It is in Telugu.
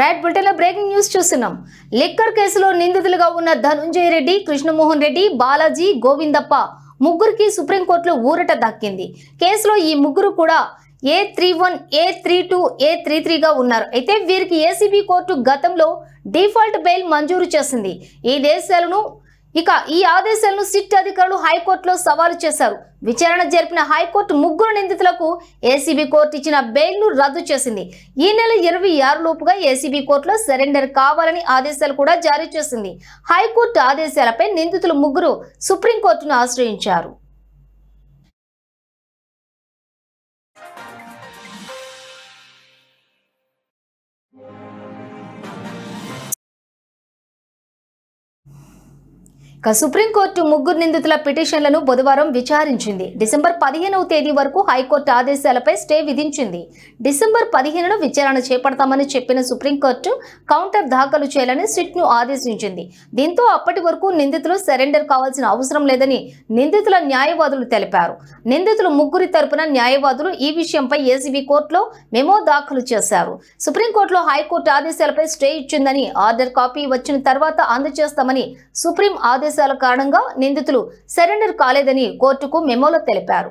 రైట్ బులెటిన్లో బ్రేకింగ్ న్యూస్ చూస్తున్నాం. లిక్కర్ కేసులో నిందితులుగా ఉన్న ధనుంజయ రెడ్డి కృష్ణమోహన్ రెడ్డి బాలాజీ గోవిందప్ప ముగ్గురికి సుప్రీంకోర్టులో ఊరట దక్కింది. కేసులో ఈ ముగ్గురు కూడా A three one A three two A three త్రీగా ఉన్నారు. అయితే వీరికి ఏసీబీ కోర్టు గతంలో డిఫాల్ట్ బెయిల్ మంజూరు చేసింది. ఈ దేశాలను ఇక ఈ ఆదేశాలను సిట్ అధికారులు హైకోర్టులో సవాలు చేశారు. విచారణ జరిపిన హైకోర్టు ముగ్గురు నిందితులకు ఏసీబీ కోర్టు ఇచ్చిన బెయిల్ను రద్దు చేసింది. ఈ నెల ఇరవై ఆరు లోపుగా ఏసీబీ కోర్టులో సరెండర్ కావాలని ఆదేశాలు కూడా జారీ చేసింది. హైకోర్టు ఆదేశాలపై నిందితులు ముగ్గురు సుప్రీంకోర్టును ఆశ్రయించారు. ఇక సుప్రీంకోర్టు ముగ్గురు నిందితుల పిటిషన్లను బుధవారం విచారించింది. డిసెంబర్ పదిహేనవ తేదీ వరకు హైకోర్టు ఆదేశాలపై స్టే విధించింది. డిసెంబర్ పదిహేనున విచారణ చేపడతామని చెప్పిన సుప్రీంకోర్టు కౌంటర్ దాఖలు చేయాలని సిట్ను ఆదేశించింది. దీంతో అప్పటి వరకు నిందితులు సరెండర్ కావాల్సిన అవసరం లేదని నిందితుల న్యాయవాదులు తెలిపారు. నిందితులు ముగ్గురి తరపున న్యాయవాదులు ఈ విషయంపై ఏసీబీ కోర్టులో మెమో దాఖలు చేశారు. సుప్రీంకోర్టులో హైకోర్టు ఆదేశాలపై స్టే ఇచ్చిందని ఆర్డర్ కాపీ వచ్చిన తర్వాత అందజేస్తామని సుప్రీం ఆదేశాల కారణంగా నిందితులు సరెండర్ కాలేదని కోర్టుకు మెమోలో తెలిపారు.